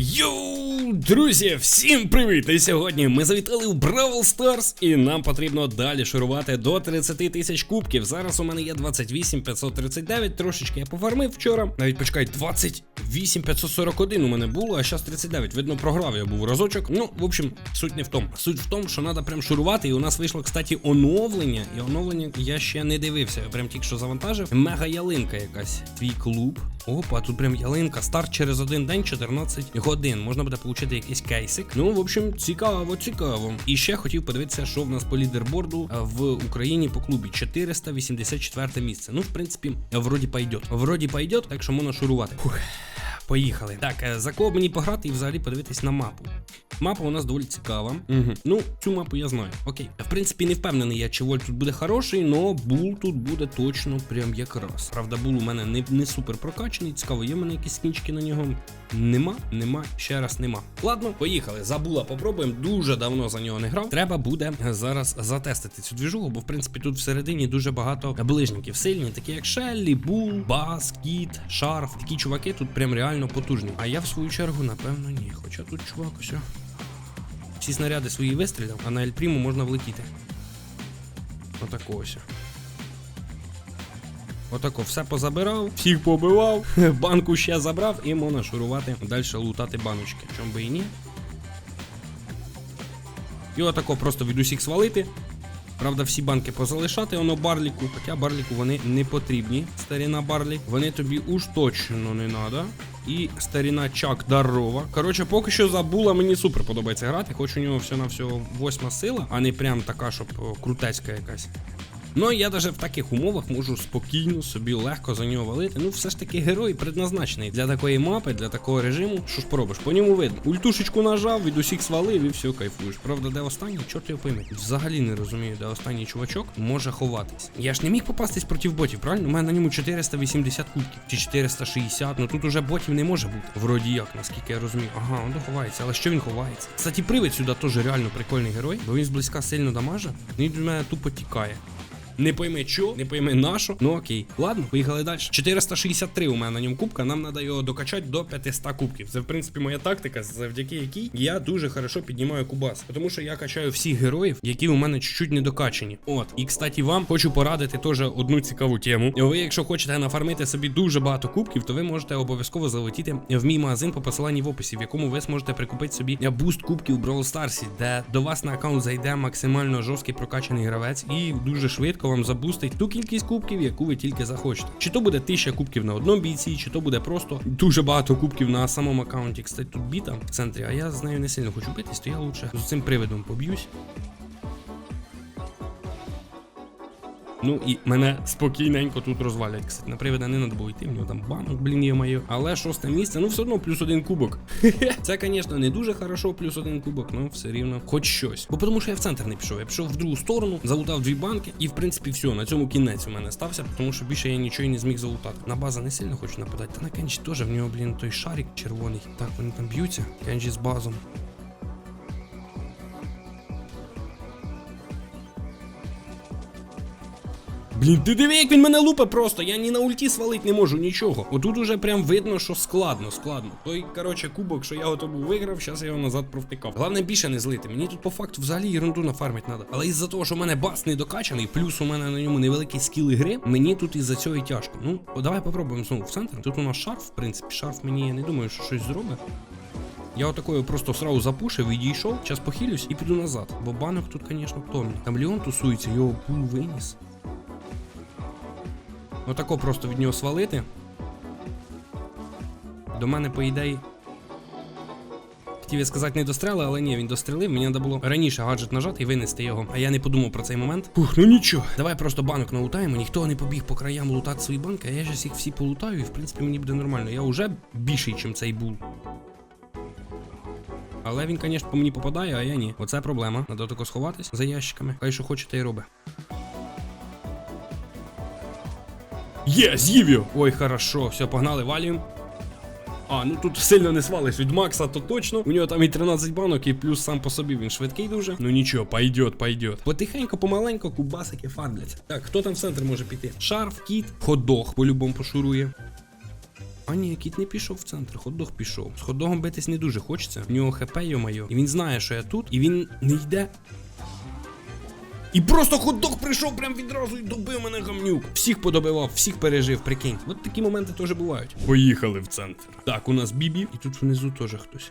Yo! Друзі, всім привіт! І сьогодні ми завітали в Бравл Старс, і нам потрібно далі шурувати до 30 тисяч кубків. Зараз у мене є 28 539, трошечки я пофармив вчора. Навіть почекай, 28 541 у мене було, а зараз 39. Видно, програв я був разочок. Ну, в общем, суть не в тому. Суть в тому, що треба прям шурувати. І у нас вийшло, кстати, оновлення. І оновлення я ще не дивився. Я прям тільки що завантажив. Мега ялинка якась. Твій клуб. Опа, тут прям ялинка. Старт через один день 14 годин. Можна буде отримати якийсь кейсик. Ну, в общем, цікаво, цікаво. І ще хотів подивитися, що в нас по лідерборду а, в Україні по клубі 484 місце. Ну, в принципі, вроді пойдет. Вроді пойдет, так що можна шурувати. Фух. Поїхали. Так, е, за кого мені пограти і взагалі подивитись на мапу. Мапа у нас доволі цікава. Угу. Ну, цю мапу я знаю. Окей. В принципі, не впевнений я, чи вольт тут буде хороший, но бул тут буде точно прям якраз. Правда, бул у мене не, не супер прокачаний. Цікаво, є в мене якісь скінчики на нього. Нема, нема, ще раз нема. Ладно, поїхали. Забула, попробуємо. Дуже давно за нього не грав. Треба буде зараз затестити цю двіжугу, бо в принципі тут всередині дуже багато ближників сильні, такі як Шеллі, Бул, Бас, Кіт, Шарф. Такі чуваки тут прям реально потужні. А я в свою чергу, напевно, ні. Хоча тут чувак ось. Всі снаряди свої вистріляв, а на Ельпріму можна влетіти. Отако ось. Отако все позабирав, всіх побивав, банку ще забрав і можна шурувати далі лутати баночки. Чом би і ні. І отако просто від усіх свалити. Правда, всі банки позалишати, воно барліку. Хоча барліку вони не потрібні. Старіна барлік. Вони тобі уж точно не треба. І старіна Чак дарова. Коротше, поки що забула, мені супер подобається грати. Хоч у нього все на всього восьма сила, а не прям така, щоб о, крутецька якась. Ну я навіть в таких умовах можу спокійно собі легко за нього валити. Ну, все ж таки герой предназначений для такої мапи, для такого режиму. Що ж поробиш? По ньому видно. Ультушечку нажав, від усіх свалив і все, кайфуєш. Правда, де останній, чорт його пойме. Взагалі не розумію, де останній чувачок може ховатись. Я ж не міг попастись проти ботів, правильно? У мене на ньому 480 кубків чи 460. Ну тут уже ботів не може бути. Вроді як, наскільки я розумію. Ага, він ховається. Але що він ховається? Кстати, привид сюди теж реально прикольний герой, бо він зблизька сильно дамаже. Він від мене тупо тікає. Не пойме що, не пойме на що. Ну окей. Ладно, поїхали далі. 463 у мене на ньому кубка. Нам треба його докачати до 500 кубків. Це в принципі моя тактика, завдяки якій я дуже хорошо піднімаю кубас. Тому що я качаю всіх героїв, які у мене чуть-чуть не докачані. От. І кстати, вам хочу порадити теж одну цікаву тему. Ви, якщо хочете нафармити собі дуже багато кубків, то ви можете обов'язково залетіти в мій магазин по посиланні в описі, в якому ви зможете прикупити собі буст кубків у Brawl Stars, де до вас на аккаунт зайде максимально жорсткий прокачаний гравець і дуже швидко вам забустить ту кількість кубків, яку ви тільки захочете. Чи то буде 1000 кубків на одному бійці, чи то буде просто дуже багато кубків на самому аккаунті. Кстати, тут біта в центрі, а я з нею не сильно хочу битись, то я лучше з цим привидом поб'юсь. Ну і мене спокійненько тут розвалять. Кстати, на привида не треба було йти, в нього там банок, блін, є моє. Але шосте місце, ну все одно плюс один кубок. Це, звісно, не дуже хорошо, плюс один кубок, ну все рівно хоч щось. Бо тому що я в центр не пішов. Я пішов в другу сторону, залутав дві банки, і в принципі все, на цьому кінець у мене стався, тому що більше я нічого не зміг залутати. На база не сильно хочу нападати. Та на Кенджі теж в нього, блін, той шарик червоний. Так, вони там б'ються. Кенджі з базом. Блін, ти диви, як він мене лупе просто. Я ні на ульті свалить не можу, нічого. Отут уже прям видно, що складно, складно. Той, коротше, кубок, що я ото був виграв, зараз я його назад провтикав. Головне більше не злити. Мені тут по факту взагалі ерунду нафармить треба. Але із-за того, що в мене бас не докачаний, плюс у мене на ньому невеликий скіл гри, мені тут із-за цього і тяжко. Ну, давай попробуємо знову в центр. Тут у нас шарф, в принципі, шарф мені я не думаю, що щось зробить. Я отакою просто сразу запушив, відійшов, зараз похилюсь і піду назад. Бо банок тут, звісно, томний. Там Леон тусується, його пул виніс. Отако просто від нього свалити. До мене, по ідеї. Хотів я сказати, не дострели, але ні, він дострелив. Мені треба було раніше гаджет нажати і винести його. А я не подумав про цей момент. Фух, ну нічого. Давай просто банок налутаємо. Ніхто не побіг по краям лутати свої банки, а я ж їх всі полутаю, і в принципі мені буде нормально. Я вже більший, ніж цей був. Але він, звісно, по мені попадає, а я ні. Оце проблема. Надо тако сховатись за ящиками. Хай що хочете і роби. Є, з'їв його! Ой, хорошо, все, погнали, валім. А, ну тут сильно не свалиш від Макса, то точно. У нього там і 13 банок, і плюс сам по собі він швидкий дуже. Ну нічого, пойдет, пойдет. Потихеньку, помаленьку, кубасики фармляться. Так, хто там в центр може піти? Шарф, кіт, ходох, по-любому пошурує. А ні, кіт не пішов в центр, хот-дог пішов. З хот-догом битись не дуже хочеться. В нього хп, йо-майо. І він знає, що я тут, і він не йде. І просто хот-дог прийшов прям відразу і добив мене гамнюк. Всіх подобивав, всіх пережив, прикинь. От такі моменти теж бувають. Поїхали в центр. Так, у нас Бібі, і тут внизу теж хтось.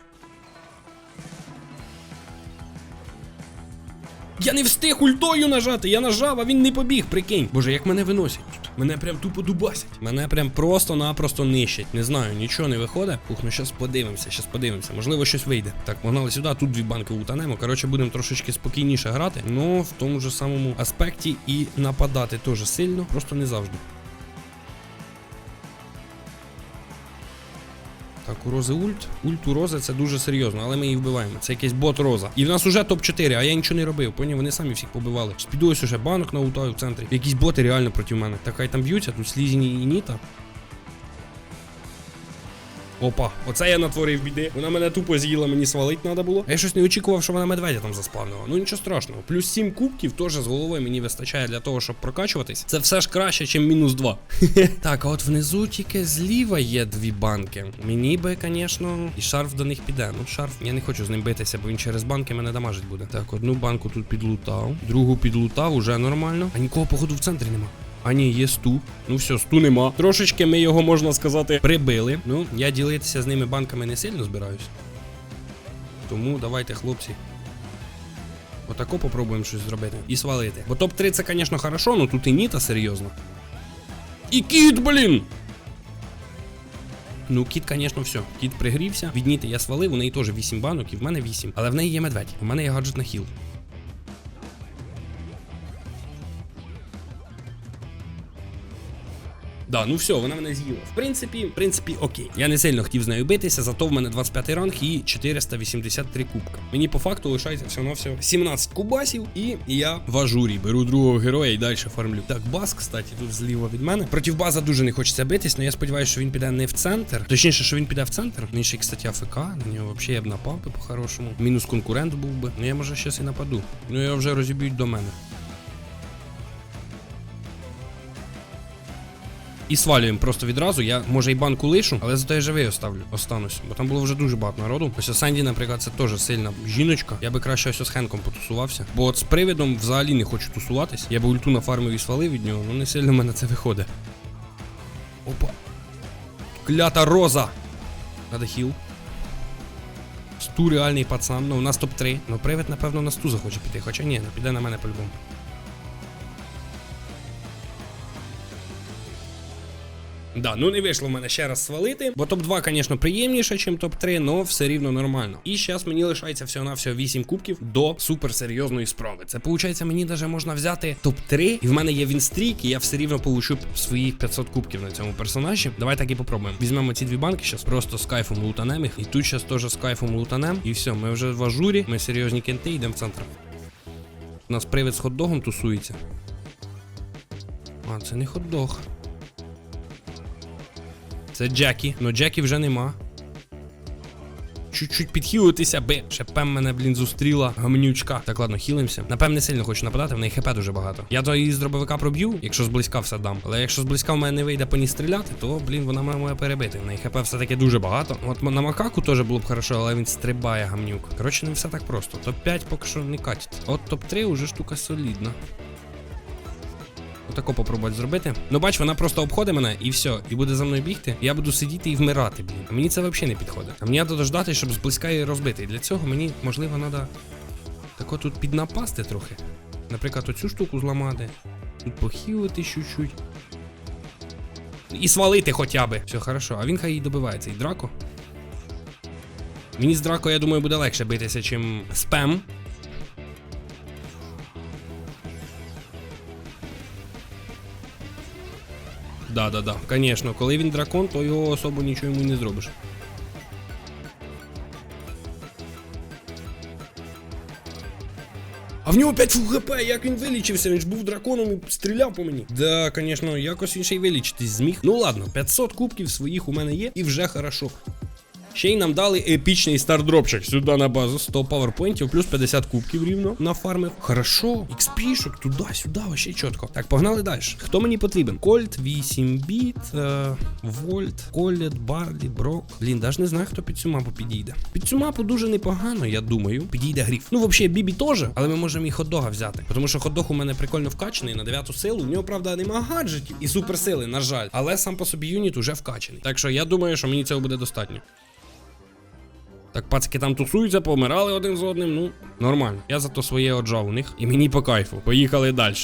Я не встиг ультою нажати, я нажав, а він не побіг, прикинь. Боже, як мене виносять тут. Мене прям тупо дубасять. Мене прям просто-напросто нищать. Не знаю, нічого не виходить. Ух, ну щас подивимося, щас подивимося. Можливо, щось вийде. Так, погнали сюди, тут дві банки утанемо. Коротше, будемо трошечки спокійніше грати. Ну, в тому ж самому аспекті і нападати теж сильно, просто не завжди. У Рози ульт. Ульт у Рози це дуже серйозно, але ми її вбиваємо. Це якийсь бот Роза. І в нас уже топ-4, а я нічого не робив. Поні, вони самі всіх побивали. Піду ось уже банок на Утаю в центрі. Якісь боти реально проти мене. Та хай там б'ються, тут слізні і ніта. Опа, оце я натворив біди. Вона мене тупо з'їла, мені свалить треба було. А я щось не очікував, що вона медведя там заспавнила. Ну нічого страшного. Плюс 7 кубків теж з головою мені вистачає для того, щоб прокачуватись. Це все ж краще, ніж мінус 2. так, а от внизу тільки зліва є дві банки. Мені би, звісно, і шарф до них піде. Ну, шарф, я не хочу з ним битися, бо він через банки мене дамажить буде. Так, одну банку тут підлутав, другу підлутав, уже нормально. А нікого, походу, в центрі нема. А ні, є сту. Ну все, сту нема. Трошечки ми його, можна сказати, прибили. Ну, я ділитися з ними банками не сильно збираюсь. Тому давайте, хлопці. Отако попробуємо щось зробити. І свалити. Бо топ-3 це, звісно, хорошо, але тут і ніта серйозно. І кіт, блін! Ну, кіт, звісно, все. Кіт пригрівся. Від ніти я свалив, у неї теж 8 банок, і в мене 8. Але в неї є медведь. У мене є гаджет на хіл. Да, ну все, вона мене з'їла. В принципі, в принципі, окей. Я не сильно хотів з нею битися, зато в мене 25 ранг і 483 кубка. Мені по факту лишається всього всього 17 кубасів, і я в ажурі. Беру другого героя і далі фармлю. Так, бас, кстати, тут зліва від мене. Проти база дуже не хочеться битись, але я сподіваюся, що він піде не в центр. Точніше, що він піде в центр. Він ще, кстати, АФК. На нього взагалі я б напав би по-хорошому. Мінус конкурент був би. Ну я може щас і нападу. Ну його вже розіб'ють до мене. І свалюємо просто відразу. Я може і банку лишу, але зато я живий оставлю. Останусь. Бо там було вже дуже багато народу. Ось Санді, наприклад, це теж сильна жіночка. Я би краще ось з Хенком потусувався. Бо от з привидом взагалі не хочу тусуватись. Я би ульту на фармив і свалив від нього, ну не сильно в мене це виходить. Опа. Клята роза! Надо хіл. Сту реальний пацан. Ну, у нас топ-3. Ну, привид, напевно, на сту захоче піти. Хоча ні, ну піде на мене по-любому. Да, ну не вийшло в мене ще раз свалити. Бо топ-2, звісно, приємніше, ніж топ-3, але все рівно нормально. І зараз мені лишається всього-навсього 8 кубків до суперсерйозної справи. Це виходить, мені навіть можна взяти топ-3, і в мене є вінстрік, і я все рівно получу своїх 500 кубків на цьому персонажі. Давай так і попробуємо. Візьмемо ці дві банки, зараз просто з кайфом лутанем їх. І тут зараз теж з кайфом лутанем. І все, ми вже в ажурі, ми серйозні кенти, йдемо в центр. У нас привид з хот-догом тусується. А, це не хот-дог. Це Джекі, но Джекі вже нема. Чуть-чуть підхилитися, би. Ще пем мене, блін, зустріла гамнючка. Так, ладно, хілимося. Напевне, не сильно хочу нападати, в неї хп дуже багато. Я то її з дробовика проб'ю, якщо зблизька все дам. Але якщо зблизька в мене не вийде по ній стріляти, то, блін, вона має моє перебити. В неї хп все-таки дуже багато. От на макаку теж було б хорошо, але він стрибає гамнюк. Коротше, не все так просто. Топ-5 поки що не катить. От топ-3 уже штука солідна. Отако попробувати зробити. Ну бач, вона просто обходить мене і все, і буде за мною бігти. Я буду сидіти і вмирати, блін. А мені це взагалі не підходить. А мені треба дождати, щоб зблизька її розбити. І для цього мені, можливо, треба тако тут піднапасти трохи. Наприклад, оцю штуку зламати. Тут похилити чуть-чуть. І свалити хоча би. Все, хорошо. А він хай її добивається. І драко. Мені з драко, я думаю, буде легше битися, чим спем. Да, да, да. Конечно, коли він дракон, то його особо нічого йому не зробиш. А в нього 5 фу хп, як він вилічився, він ж був драконом і стріляв по мені. Да, звісно, якось він ще й вилічитись зміг. Ну ладно, 500 кубків своїх у мене є і вже хорошо. Ще й нам дали епічний стардропчик сюди на базу. 100 паверпойнтів, плюс 50 кубків рівно на нафармив. Хорошо, XP-шок туди-сюди, вообще чітко. Так, погнали далі. Хто мені потрібен? Кольт, 8 біт, е, Вольт, Колет, Барлі, Брок. Блін, навіть не знаю, хто під цю мапу підійде. Під цю мапу дуже непогано, я думаю. Підійде гріф. Ну, взагалі, Бібі теж, але ми можемо і хот-дога взяти. Тому що хот-дог у мене прикольно вкачаний на 9 силу. У нього, правда, нема гаджетів і суперсили, на жаль. Але сам по собі юніт уже вкачаний. Так що я думаю, що мені цього буде достатньо. Так, пацики там тусуються, помирали один з одним. Ну, нормально. Я зато своє оджав у них. І мені по кайфу. Поїхали далі.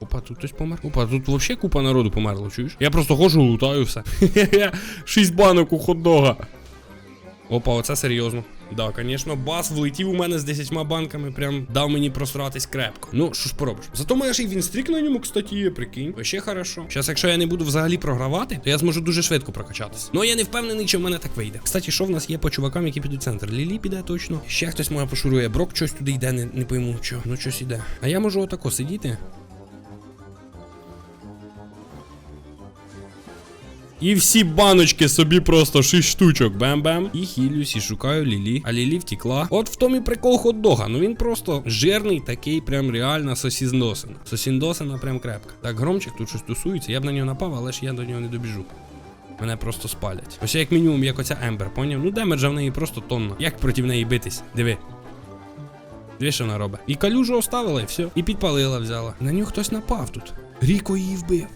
Опа, тут хтось помер. Опа, тут взагалі купа народу померло, чуєш? Я просто ходжу, лутаю все. Шість банок у хот-дога. Опа, оце серйозно. Да, звісно, бас влетів у мене з 10 банками, прям дав мені просратись крепко. Ну, що ж поробиш? Зато мене ще й вінстрік на ньому, кстати, є, прикинь. Вообще хорошо. Зараз, якщо я не буду взагалі програвати, то я зможу дуже швидко прокачатись. Ну я не впевнений, чи в мене так вийде. Кстати, що в нас є по чувакам, які підуть в центр? Лілі піде точно. Ще хтось моя пошурує. Брок щось туди йде, не, не пойму що. Ну щось іде. А я можу отако сидіти. І всі баночки собі просто 6 штучок. Бем-бем. І хілюсь, і шукаю Лілі. А Лілі втікла. От в тому і прикол хот-дога. Ну він просто жирний, такий, прям реально сосіндосина. Сосіндосина прям крепка. Так, громчик тут щось тусується. Я б на нього напав, але ж я до нього не добіжу. Мене просто спалять. Ось як мінімум, як оця Ембер, поняв? Ну демеджа в неї просто тонна. Як проти неї битись? Диви. Диви, що вона робить. І калюжу оставила, і все. І підпалила взяла. На нього хтось напав тут. Ріко її вбив.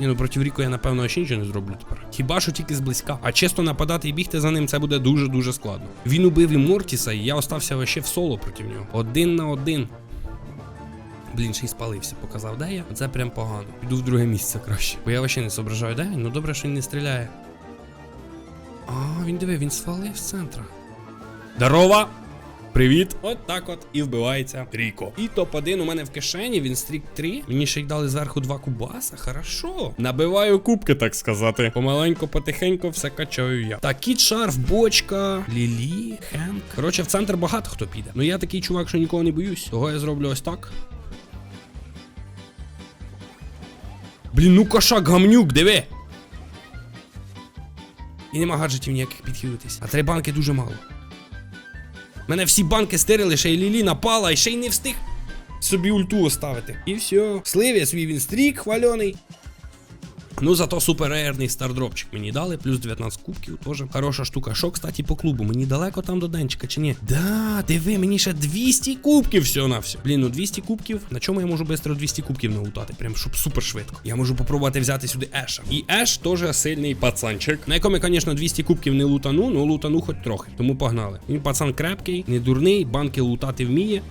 Ні, ну проти Ріко я напевно ще нічого не зроблю тепер. Хіба що тільки зблизька. А чесно нападати і бігти за ним це буде дуже-дуже складно. Він убив і Мортіса, і я остався вообще в соло проти нього. Один на один. Блін, ще й спалився, показав, де я? Це прям погано. Піду в друге місце краще. Бо я вообще не зображаю, де він. Ну добре, що він не стріляє. А, він диви, він свалив з центра. Здорова! Привіт! От так от і вбивається Ріко. І топ-1 у мене в кишені, він стрік 3. Мені ще й дали зверху два кубаса. Хорошо. Набиваю кубки, так сказати. Помаленько, потихеньку все качаю я. Так, кіт шарф, бочка, Лілі, Хенк. Коротше, в центр багато хто піде. Ну я такий чувак, що нікого не боюсь. Того я зроблю ось так. Блін, ну кошак гамнюк, диви. І нема гаджетів ніяких підхилитись. А три банки дуже мало. Мене всі банки стерили, ще й Лілі напала, і ще й не встиг собі ульту оставити. І все. Слив свій він стрік хвальоний. Ну, зато суперерний стардропчик мені дали, плюс 19 кубків теж. Хороша штука. Що, кстати, по клубу? Мені далеко там до денчика чи ні? Да, диви, мені ще 200 кубків всього на все. Блін, ну 200 кубків. На чому я можу швидко 200 кубків налутати? Прям щоб супер швидко. Я можу попробувати взяти сюди Еша. І Еш теж сильний пацанчик. На якому, звісно, 200 кубків не лутану, ну лутану хоч трохи. Тому погнали. Він пацан крепкий, не дурний, банки лутати вміє.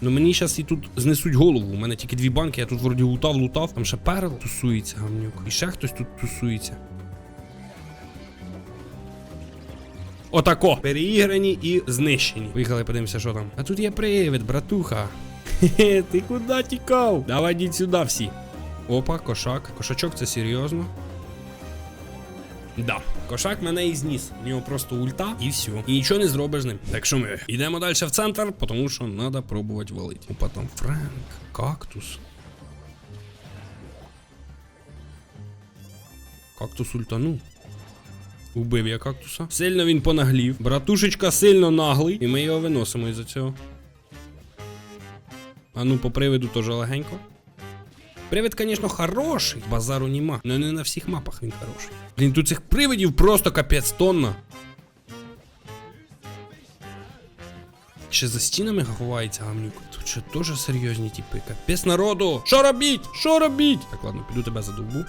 Ну мені зараз і тут знесуть голову. У мене тільки дві банки, я тут вроді лутав, лутав. Там ще перл тусується, гамнюк. І ще хтось тут тусується. Отако. Переіграні і знищені. Поїхали, подивимося, що там. А тут є привид, братуха. Хе-хе, ти куди тікав? Давай йдіть сюди всі. Опа, кошак. Кошачок це серйозно. Да, кошак мене і зніс. У нього просто ульта і все. І нічого не зробиш ним. Так що ми йдемо далі в центр, тому що треба пробувати валити. Опа, там Френк, кактус. Кактус ультанув. Убив я кактуса. Сильно він понаглів. Братушечка сильно наглий. І ми його виносимо із-за цього. А ну, по приводу теж легенько. Привид, звісно, хороший, базару нема. Но не на всіх мапах він хороший. Блін, тут цих привидів просто капець тонна. Ще за стінами ховається гамнюк. Тут ще теж серйозні типи. Капець народу! Що робіть? Що робіть? Так, ладно, піду тебе задовбу.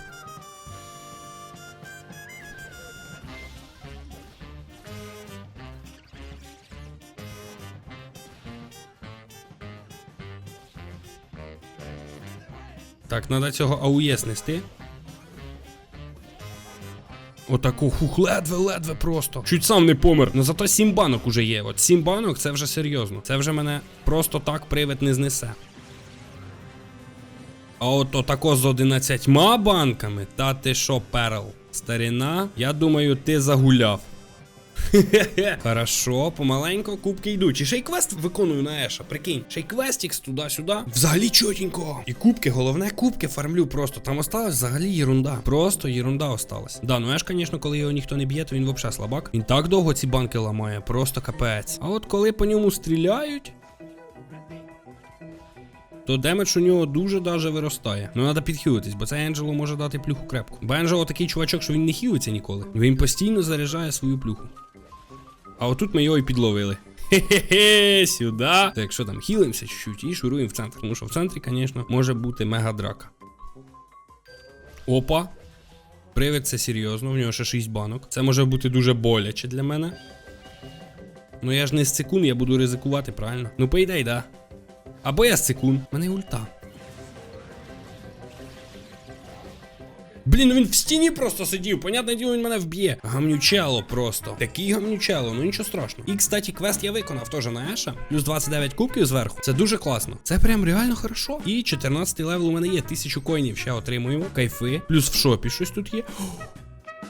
Так, треба цього АУЄ снести. Отаку хух, ледве-ледве просто. Чуть сам не помер. Ну зато сім банок уже є. От сім банок це вже серйозно. Це вже мене просто так привид не знесе. А от отако з 11 банками, та ти що, перл? Старіна, я думаю, ти загуляв. Хорошо, помаленько кубки йдуть. І ще й квест виконую на Еша. Прикинь, ще й квестікс туди-сюди. Взагалі чотенько. І кубки, головне, кубки фармлю просто. Там осталась взагалі єрунда. Просто єрунда осталась. Да, ну Еш, звісно, коли його ніхто не б'є, то він взагалі слабак. Він так довго ці банки ламає, просто капець. А от коли по ньому стріляють. То демедж у нього дуже даже виростає. Ну треба підхилитись, бо цей Енджело може дати плюху крепку. Бо Енджело такий чувачок, що він не хілиться ніколи. Він постійно заряджає свою плюху. А отут ми його і підловили. Хе-хе-хе, сюди. Так, якщо там хілимося чуть-чуть і шуруємо в центр. Тому що в центрі, звісно, може бути мега драка. Опа. Привид це серйозно, в нього ще 6 банок. Це може бути дуже боляче для мене. Ну я ж не з секунд, я буду ризикувати, правильно? Ну, по ідеї, да. Або я з секунд. У мене ульта. Блін, ну він в стіні просто сидів. Понятне діло, він мене вб'є. Гамнючело просто. Такий гамнючело, ну нічого страшного. І, кстати, квест я виконав теж на Еша. Плюс 29 кубків зверху. Це дуже класно. Це прям реально хорошо. І 14 левел у мене є. Тисячу коїнів ще отримуємо. Кайфи. Плюс в шопі щось тут є.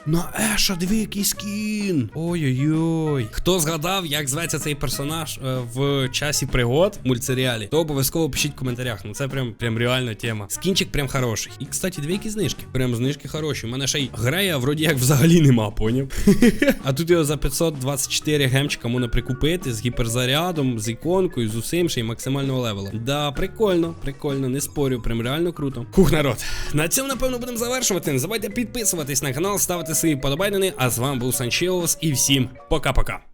На Еша, диви, який скін. Ой-ой-ой. Хто згадав, як зветься цей персонаж е, в часі пригод в мультсеріалі, то обов'язково пишіть в коментарях. Ну це прям прям реальна тема. Скінчик прям хороший. І, кстати, дві які знижки. Прям знижки хороші. У мене ще й грея вроді як взагалі нема, поняв? а тут його за 524 гемчика можна прикупити з гіперзарядом, з іконкою, з усім ще й максимального левела. Да, прикольно, прикольно, не спорю, прям реально круто. Хух, народ. На цьому, напевно, будемо завершувати. Не забувайте підписуватись на канал, ставити свої подобайнини. А з вами був Санчеус і всім пока-пока.